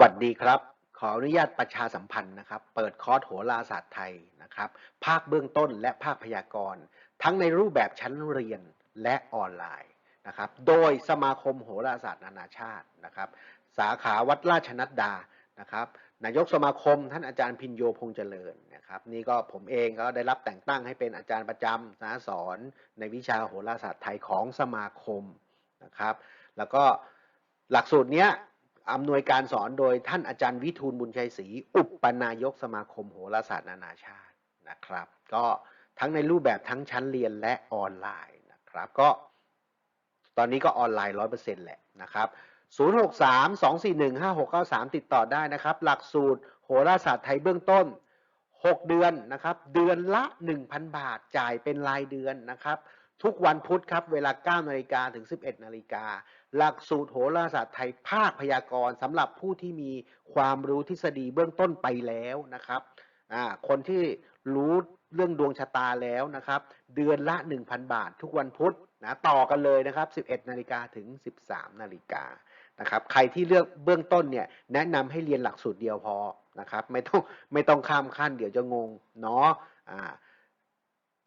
วัสดีครับ ขออนุญาตประชาสัมพันธ์นะครับ เปิดคอร์สโหราศาสตร์ไทยนะครับ ภาคเบื้องต้นและภาคพยากรณ์ ทั้งในรูปแบบชั้นเรียนและออนไลน์นะครับ โดยสมาคมโหราศาสตร์นานาชาตินะครับ สาขาวัดราชนัดดานะครับนายกสมาคมท่านอาจารย์พินโยพงษ์เจริญนะครับ นี่ก็ผมเองก็ได้รับแต่งตั้งให้เป็นอาจารย์ประจำนะสอนในวิชาโหราศาสตร์ไทยของสมาคมนะครับ แล้วก็หลักสูตรเนี้ย อำนวยการสอนโดยท่านอาจารย์วิทูลบุญชัยศรีอุปนายกสมาคมโหราศาสตร์นานาชาตินะครับ ก็ทั้งในรูปแบบทั้งชั้นเรียนและออนไลน์นะครับ ก็ ตอนนี้ก็ออนไลน์ร้อยเปอร์เซ็นต์แหละนะครับ063 241 5693 ติดต่อได้นะครับ หลักสูตรโหราศาสตร์ไทยเบื้องต้น 6 เดือนนะครับ เดือนละ 1,000 บาทจ่ายเป็นรายเดือนนะครับ ทุกวันพุธครับ เวลา 9 นาฬิกาถึง 11 นาฬิกา หลักสูตรโหราศาสตร์ไทยภาคพยากรณ์สำหรับผู้ที่มีความรู้ทฤษฎีเบื้องต้นไปแล้วนะครับ คนที่รู้เรื่องดวงชะตาแล้วนะครับ เดือนละ 1,000 บาท ทุกวันพุธนะต่อกันเลยนะครับ 11 นาฬิกาถึง 13 นาฬิกานะครับ ใครที่เลือกเบื้องต้นเนี่ยแนะนำให้เรียนหลักสูตรเดียวพอนะครับ ไม่ต้องไม่ต้องข้ามขั้นเดี๋ยวจะงงเนาะอ่า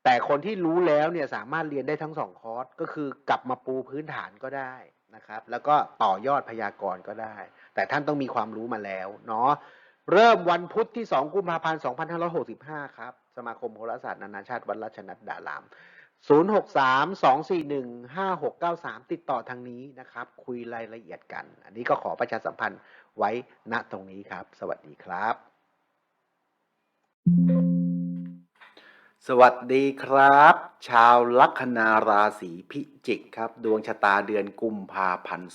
แต่คนที่รู้แล้วเนี่ยสามารถเรียนได้ทั้งสองคอร์สก็คือกลับมาปูพื้นฐานก็ได้นะครับ แล้วก็ต่อยอดพยากรณ์ก็ได้ แต่ท่านต้องมีความรู้มาแล้วเนาะเริ่มวันพุธที่ 2 กุมภาพันธ์ 2565 ครับ สมาคมโหราศาสตร์นานาชาติวัดราชนัดดาราม 063 241 5693 ติดต่อทางนี้นะครับ คุยรายละเอียดกัน อันนี้ก็ขอประชาสัมพันธ์ไว้ณตรงนี้ครับ สวัสดีครับ สวัสดีครับ ชาวลัคนาราศีพิจิกครับ ดวงชะตาเดือนกุมภาพันธ์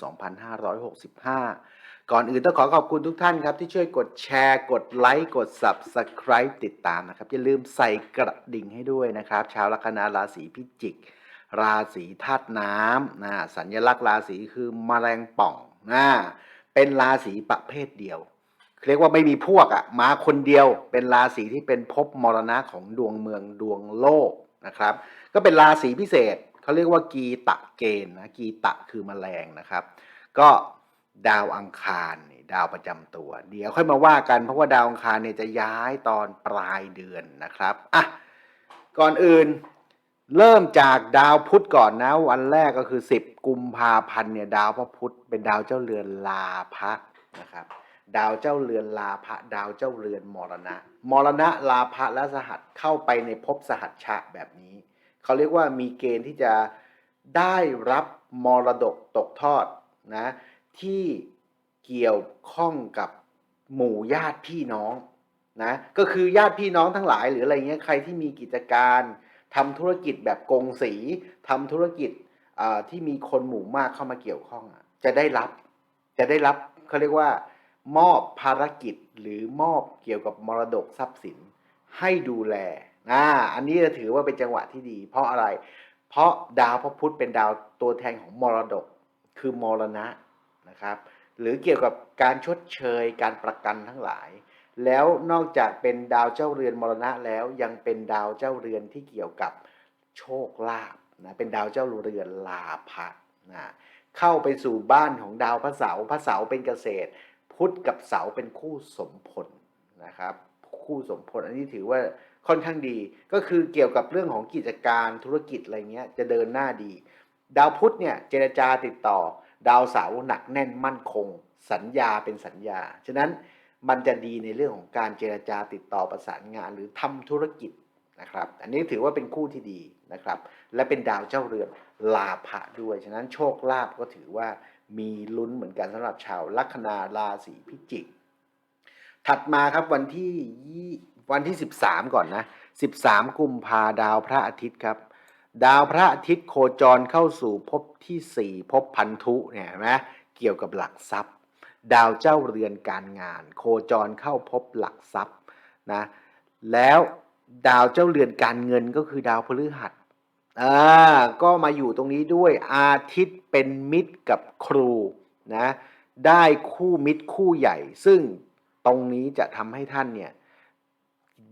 2565 ก่อนอื่นต้องขอขอบคุณทุกท่านครับ ที่ช่วยกดแชร์ กดไลค์ กด Subscribe ติดตามนะครับ อย่าลืมใส่กระดิ่งให้ด้วยนะครับ ชาวลัคนาราศีพิจิก ราศีธาตุน้ำนะสัญลักษณ์ราศีคือมแมลงป่องนะเป็นราศีประเภทเดียว เรียกว่าไม่มีพวกอะ่ะมาคนเดียวเป็นราศีที่เป็นภพมรณะของดวงเมืองดวงโลกนะครับ ก็เป็นราศีพิเศษเขาเรียกว่ากีตะเกณฑ์นะกีตะคือแมลงนะครับ ก็ดาวอังคารดาวประจำตัว เดี๋ยวค่อยมาว่ากันเพราะว่าดาวอังคารเนี่ยจะย้ายตอนปลายเดือนนะครับอะก่อนอื่นเริ่มจากดาวพุธก่อนนะ วันแรกก็คือ 10 กุมภาพันธ์เนี่ยดาวพระพุธเป็นดาวเจ้าเรือนลาภะนะครับ ดาวเจ้าเรือนลาภะดาวเจ้าเรือนมรณะ มรณะลาภะและสหัสเข้าไปในภพสหัชชะแบบนี้ เขาเรียกว่ามีเกณฑ์ที่จะได้รับมรดกตกทอดนะที่เกี่ยวข้องกับหมู่ญาติพี่น้องนะก็คือญาติพี่น้องทั้งหลายหรืออะไรเงี้ยใครที่มีกิจการทำธุรกิจแบบกงสีทำธุรกิจที่มีคนหมู่มากเข้ามาเกี่ยวข้องจะได้รับ จะได้รับเขาเรียกว่า มอบภารกิจหรือมอบเกี่ยวกับมรดกทรัพย์สินให้ดูแลอ่าอันนี้จะถือว่าเป็นจังหวะที่ดี เพราะอะไร เพราะดาวพระพุธเป็นดาวตัวแทนของมรดก คือมรณะนะครับ หรือเกี่ยวกับการชดเชยการประกันทั้งหลาย แล้วนอกจากเป็นดาวเจ้าเรือนมรณะแล้วยังเป็นดาวเจ้าเรือนที่เกี่ยวกับโชคลาภนะเป็นดาวเจ้าเรือนลาภะนะเข้าไปสู่บ้านของดาวพระเสาร์พระเสาร์เป็นเกษตร พุธกับเสาร์เป็นคู่สมพลนะครับ คู่สมพลอันนี้ถือว่าค่อนข้างดีก็คือเกี่ยวกับเรื่องของกิจการธุรกิจอะไรเงี้ยจะเดินหน้าดี ดาวพุธเนี่ยเจรจาติดต่อ ดาวเสาร์หนักแน่นมั่นคง สัญญาเป็นสัญญา ฉะนั้นมันจะดีในเรื่องของการเจรจาติดต่อประสานงานหรือทำธุรกิจนะครับ อันนี้ถือว่าเป็นคู่ที่ดีนะครับ และเป็นดาวเจ้าเรือนลาภะด้วย ฉะนั้นโชคลาภก็ถือว่า มีลุ้นเหมือนกันสำหรับชาวลัคนาราศีพิจิก ถัดมาครับวันที่วันที่ 13 ก่อนนะ 13 กุมภาดาวพระอาทิตย์ครับ ดาวพระอาทิตย์โคจรเข้าสู่ภพที่ 4ภพพันธุเนี่ยนไหมเกี่ยวกับหลักทรัพย์ ดาวเจ้าเรือนการงาน โคจรเข้าภพหลักทรัพย์นะแล้วดาวเจ้าเรือนการเงินก็คือดาวพฤหัส อ่าก็มาอยู่ตรงนี้ด้วยอาทิตย์เป็นมิตรกับครูนะได้คู่มิตรคู่ใหญ่ ซึ่งตรงนี้จะทำให้ท่านเนี่ย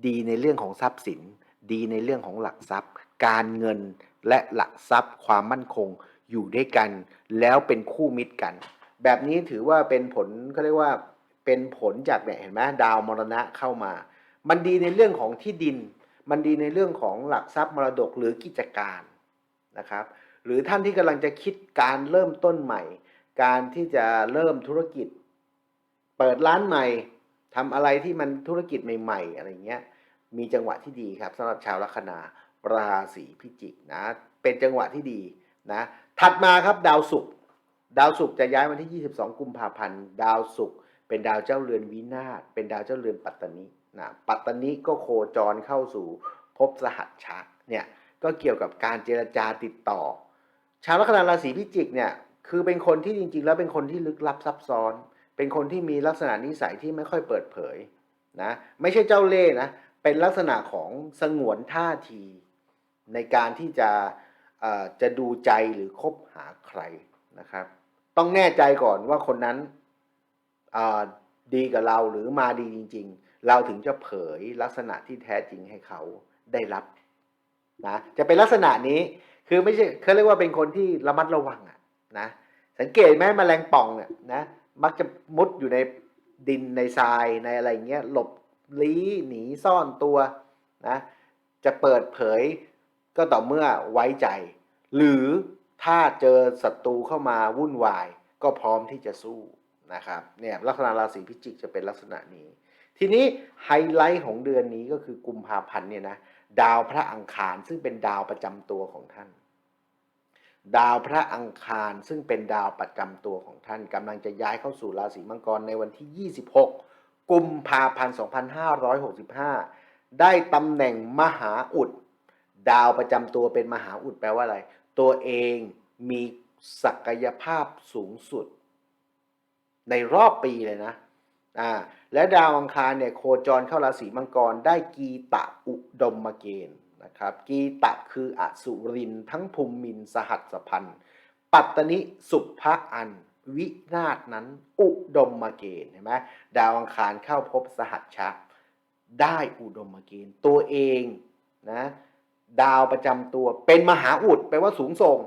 ดีในเรื่องของทรัพย์สิน ดีในเรื่องของหลักทรัพย์ การเงินและหลักทรัพย์ความมั่นคงอยู่ด้วยกัน แล้วเป็นคู่มิตรกัน แบบนี้ถือว่าเป็นผลเขาเรียกว่าเปเป็นผลจากเนี่ยเห็นไหมดาวมรณะเข้ามา มันดีในเรื่องของที่ดิน มันดีในเรื่องของหลักทรัพย์มรดกหรือกิจการนะครับ หรือท่านที่กำลังจะคิดการเริ่มต้นใหม่ การที่จะเริ่มธุรกิจ เปิดร้านใหม่ทำอะไรที่มันธุรกิจใหม่ๆอะไรเงี้ยมีจังหวะที่ดีครับสำหรับชาวลัคนาราศีพิจิกนะเป็นจังหวะที่ดีนะถัดมาครับดาวศุกร์ดาวศุกร์จะย้ายวันที่ 22 กุมภาพันธ์ ดาวศุกร์เป็นดาวเจ้าเรือนวินาศเป็นดาวเจ้าเรือนปัตตานี นะปัตตานีก็โคจรเข้าสู่ภพสหัชชะเนี่ยก็เกี่ยวกับการเจรจาติดต่อ ชาวลัคนาราศีพิจิกเนี่ยคือเป็นคนที่จริง ๆ แล้วเป็นคนที่ลึกลับซับซ้อน เป็นคนที่มีลักษณะนิสัยที่ไม่ค่อยเปิดเผยนะไม่ใช่เจ้าเล่ห์นะเป็นลักษณะของสงวนท่าที ในการที่จะจะดูใจหรือคบหาใครนะครับ ต้องแน่ใจก่อนว่าคนนั้นดีกับเราหรือมาดีจริง ๆ เราถึงจะเผยลักษณะที่แท้จริงให้เขาได้รับนะจะเป็นลักษณะนี้คือไม่ใช่เขาเรียกว่าเป็นคนที่ระมัดระวังอะนะสังเกตไหมแมลงป่องเนี่ยนะมักจะมุดอยู่ในดินในทรายในอะไรเงี้ยหลบลี้หนีซ่อนตัวนะจะเปิดเผยก็ต่อเมื่อไว้ใจ หรือถ้าเจอศัตรูเข้ามาวุ่นวาย ก็พร้อมที่จะสู้นะครับเนี่ยลักษณะราศีพิจิกจะเป็นลักษณะนี้ ทีนี้ไฮไลท์ของเดือนนี้ก็คือกุมภาพันธ์เนี่ยนะดาวพระอังคารซึ่งเป็นดาวประจำตัวของท่าน ดาวพระอังคารซึ่งเป็นดาวประจำตัวของท่านกำลังจะย้ายเข้าสู่ราศีมังกรในวันที่ 26 กุมภาพันธ์ 2565 ได้ตำแหน่งมหาอุด ดาวประจำตัวเป็นมหาอุดแปลว่าอะไร ตัวเองมีศักยภาพสูงสุด ในรอบปีเลยนะ อ่าและดาวอังคารเนี่ยโคจรเข้าราศีมังกรได้กีตะอุดมเกณฑ์นะครับกีตะคืออสุรินทั้งภูมิมินสหัสพันธ์ปัตตนิสุภะอัน วินาศนั้น อุดมมเกณฑ์เห็นไหมดาวอังคารเข้าพบสหัสชะได้อุดมเกณฑ์ตัวเองนะดาวประจำตัวเป็นมหาอุดแปลว่าสูงส่ง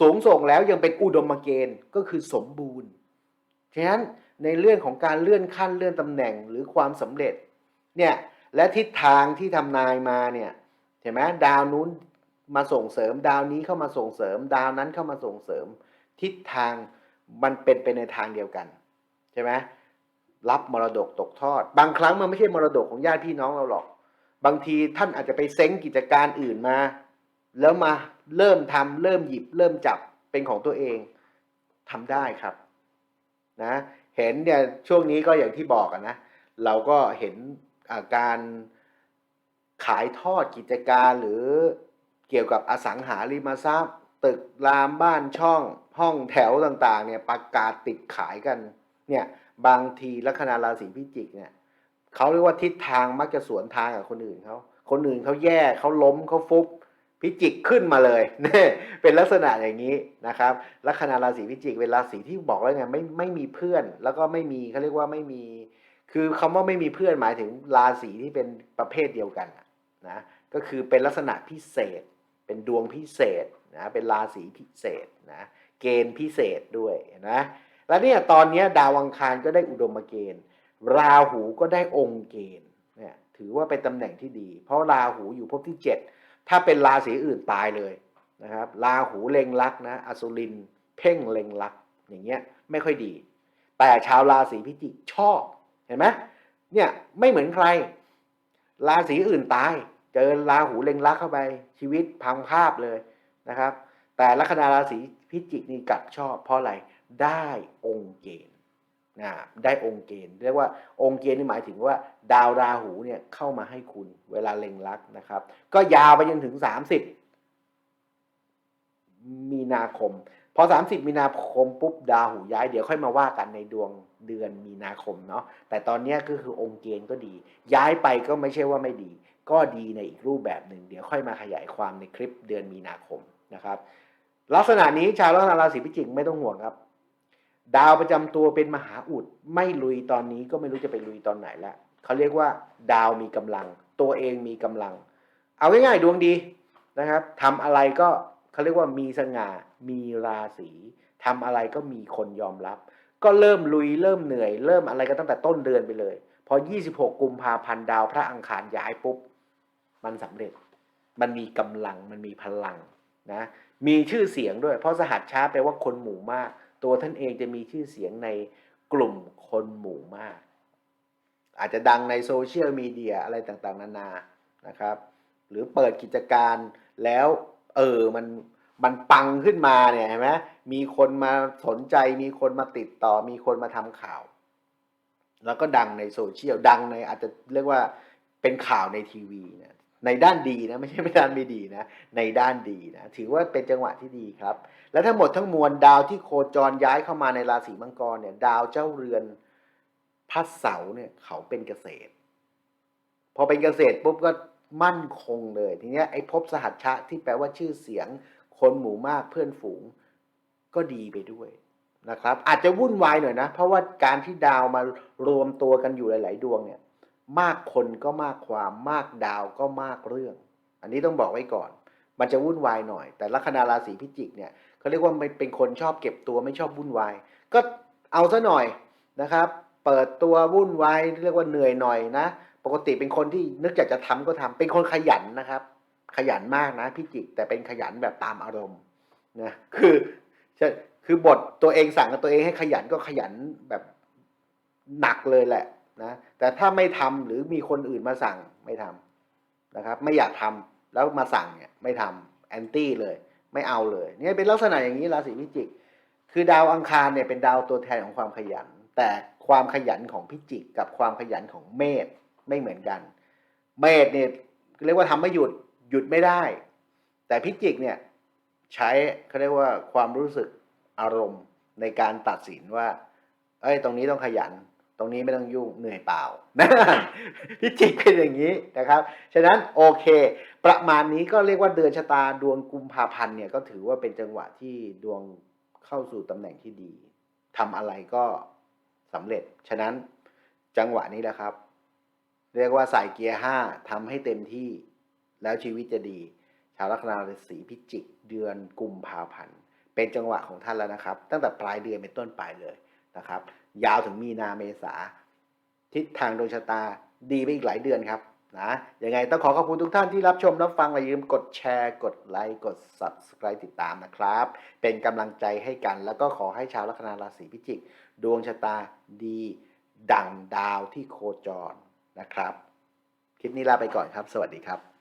สูงส่งแล้วยังเป็นอุดมเกณฑ์ก็คือสมบูรณ์ฉะนั้น ในเรื่องของการเลื่อนขั้นเลื่อนตำแหน่งหรือความสำเร็จเนี่ยและทิศทางที่ทำนายมาเนี่ยเห็นไหมดาวนู้นมาส่งเสริม ดาวนี้เข้ามาส่งเสริม ดาวนั้นเข้ามาส่งเสริม ทิศทางมันเป็นไปในทางเดียวกันใช่ไหมรับมรดกตกทอด บางครั้งมันไม่ใช่มรดกของญาติพี่น้องเราหรอก บางทีท่านอาจจะไปเซ้งกิจการอื่นมา แล้วมาเริ่มทำเริ่มหยิบ เริ่มจับเป็นของตัวเองทำได้ครับนะ เห็นเนี่ยช่วงนี้ก็อย่างที่บอกอะนะ เราก็เห็นอาการขายทอดกิจการหรือเกี่ยวกับอสังหาริมทรัพย์ ตึกรามบ้านช่องห้องแถวต่างๆเนี่ยประกาศติดขายกันเนี่ยบางทีลัคนาราศีพิจิกเนี่ยเขาเรียกว่าทิศทางมักจะสวนทางกับคนอื่นเขาคนอื่นเขาแย่เขาล้มเขาฟุบ พิจิกขึ้นมาเลยเนี่ยเป็นลักษณะอย่างนี้นะครับลัคนาราศีพิจิกเป็นราศีที่บอกแล้วไงไม่ไม่มีเพื่อน แล้วก็ไม่มีเขาเรียกว่าไม่มี คือคำว่าไม่มีเพื่อนหมายถึงราศีที่เป็นประเภทเดียวกันนะก็คือเป็นลักษณะพิเศษ เป็นดวงพิเศษนะเป็นราศีพิเศษนะเกณฑ์พิเศษด้วยนะแล้วเนี่ยตอนนี้ดาวอังคารก็ได้อุดมเกณฑ์ ราหูก็ได้องค์เกณฑ์เนี่ยถือว่าเป็นตำแหน่งที่ดี เพราะราหูอยู่ภพที่ 7 ถ้าเป็นราศีอื่นตายเลยนะครับราหูเล็งลักนะอสุรินเพ่งเล็งลักอย่างเงี้ยไม่ค่อยดี แต่ชาวราศีพิจิกชอบเห็นไหมเนี่ยไม่เหมือนใคร ราศีอื่นตาย เจอราหูเล็งลักเข้าไป ชีวิตพังภาพเลยนะครับ แต่ลัคนาราศีพิจิกนี่กลับชอบเพราะอะไรได้องค์เกณฑ์ นะได้องค์เกณฑ์เรียกว่าองค์เกณฑ์นี่หมายถึงว่า ดาวราหูเนี่ยเข้ามาให้คุณเวลาเล็งลักนะครับ ก็ยาวไปจนถึง 30 มีนาคม พอ 30 มีนาคมปุ๊บดาวหูย้ายเดี๋ยวค่อยมาว่ากันในดวงเดือนมีนาคมเนาะแต่ตอนนี้ก็คือองค์เกณฑ์ก็ดี ย้ายไปก็ไม่ใช่ว่าไม่ดี ก็ดีในอีกรูปแบบหนึ่งเดี๋ยวค่อยมาขยายความในคลิปเดือนมีนาคมนะครับ ลักษณะนี้ชาวลัคนาราศีพิจิกไม่ต้องห่วงครับ ดาวประจำตัวเป็นมหาอุด ไม่ลุยตอนนี้ก็ไม่รู้จะไปลุยตอนไหนแล้วเขาเรียกว่า ดาวมีกำลัง ตัวเองมีกำลัง เอาง่ายๆดวงดีนะครับทำอะไรก็เขาเรียกว่ามีสง่ามีราศีทำอะไรก็มีคนยอมรับ ก็เริ่มลุยเริ่มเหนื่อย เริ่มอะไรกันตั้งแต่ต้นเดือนไปเลย พอ 26 กุมภาพันธ์ดาวพระอังคารย้ายปุ๊บ มันสำเร็จ มันมีกำลังมันมีพลังนะมีชื่อเสียงด้วย เพราะสหัสช้าแปลว่าคนหมู่มาก ตัวท่านเองจะมีชื่อเสียงในกลุ่มคนหมู่มาก อาจจะดังในโซเชียลมีเดียอะไรต่างๆ นานานะครับ หรือเปิดกิจการแล้วเออมันมันปังขึ้นมาเนี่ยเห็นไหมมีคนมาสนใจ มีคนมาติดต่อ มีคนมาทำข่าว แล้วก็ดังในโซเชียลดังในอาจจะเรียกว่าเป็นข่าวในทีวีนะ ในด้านดีนะไม่ใช่ไม่ด้านไม่ดีนะในด้านดีนะถือว่าเป็นจังหวะที่ดีครับ และทั้งหมดทั้งมวลดาวที่โคจรย้ายเข้ามาในราศีมังกรเนี่ยดาวเจ้าเรือนพัดเสาเนี่ยเขาเป็นเกษตร พอเป็นเกษตรปุ๊บก็มั่นคงเลย ทีเนี้ยไอ้ภพสหัชชะที่แปลว่าชื่อเสียง คนหมู่มากเพื่อนฝูงก็ดีไปด้วยนะครับ อาจจะวุ่นวายหน่อยนะ เพราะว่าการที่ดาวมารวมตัวกันอยู่หลาย ๆ ดวงเนี่ย มากคนก็มากความมากดาวก็มากเรื่อง อันนี้ต้องบอกไว้ก่อน มันจะวุ่นวายหน่อย แต่ลัคนาราศีพิจิกเนี่ยเขาเรียกว่าเป็นคนชอบเก็บตัวไม่ชอบวุ่นวาย ก็เอาซะหน่อยนะครับ เปิดตัววุ่นวายเรียกว่าเหนื่อยหน่อยนะ ปกติเป็นคนที่นึกอยากจะทำก็ทำเป็นคนขยันนะครับ ขยันมากนะพิจิก แต่เป็นขยันแบบตามอารมณ์นะคือคือบทตัวเองสั่งกับตัวเองให้ขยันก็ขยันแบบหนักเลยแหละ นะแต่ถ้าไม่ทำหรือมีคนอื่นมาสั่งไม่ทำนะครับ ไม่อยากทำแล้วมาสั่งเนี่ยไม่ทำแอนตี้เลย ไม่เอาเลยเนี่ยเป็นลักษณะอย่างนี้ราศีพิจิก คือดาวอังคารเนี่ยเป็นดาวตัวแทนของความขยัน แต่ความขยันของพิจิก กับความขยันของเมษไม่เหมือนกัน เมษเนี่ยเรียกว่าทำไม่หยุดหยุดไม่ได้ แต่พิจิกเนี่ยใช้เขาเรียกว่าความรู้สึกอารมณ์ในการตัดสินว่า เอ้ยตรงนี้ต้องขยัน รงนี้ไม่ต้องยุ่งเหนื่อยเปล่านะพิจิกเป็นอย่างนี้นะครับ ฉะนั้นโอเค ประมาณนี้ก็เรียกว่าเดือนชะตาดวงกุมภาพันธ์เนี่ยก็ถือว่าเป็นจังหวะที่ดวงเข้าสู่ตำแหน่งที่ดีทำอะไรก็สำเร็จ ฉะนั้นจังหวะนี้แหละครับ เรียกว่าใส่เกียร์ห้าทำให้เต็มที่แล้วชีวิตจะดี ชาวลัคนาราศีพิจิก เดือนกุมภาพันธ์เป็นจังหวะของท่านแล้วนะครับ ตั้งแต่ปลายเดือนเป็นต้นไปเลย นะครับ ยาวถึงมีนาเมษาทิศทางดวงชะตาดีไปอีกหลายเดือนครับนะยังไงต้องขอขอบคุณทุกท่านที่รับชมรับฟังอย่าลืมกดแชร์ กดไลค์ กด Subscribe ติดตามนะครับ เป็นกำลังใจให้กัน แล้วก็ขอให้ชาวลัคนาราศีพิจิก ดวงชะตาดี ดังดาวที่โคจรนะครับ คลิปนี้ลาไปก่อนครับ สวัสดีครับ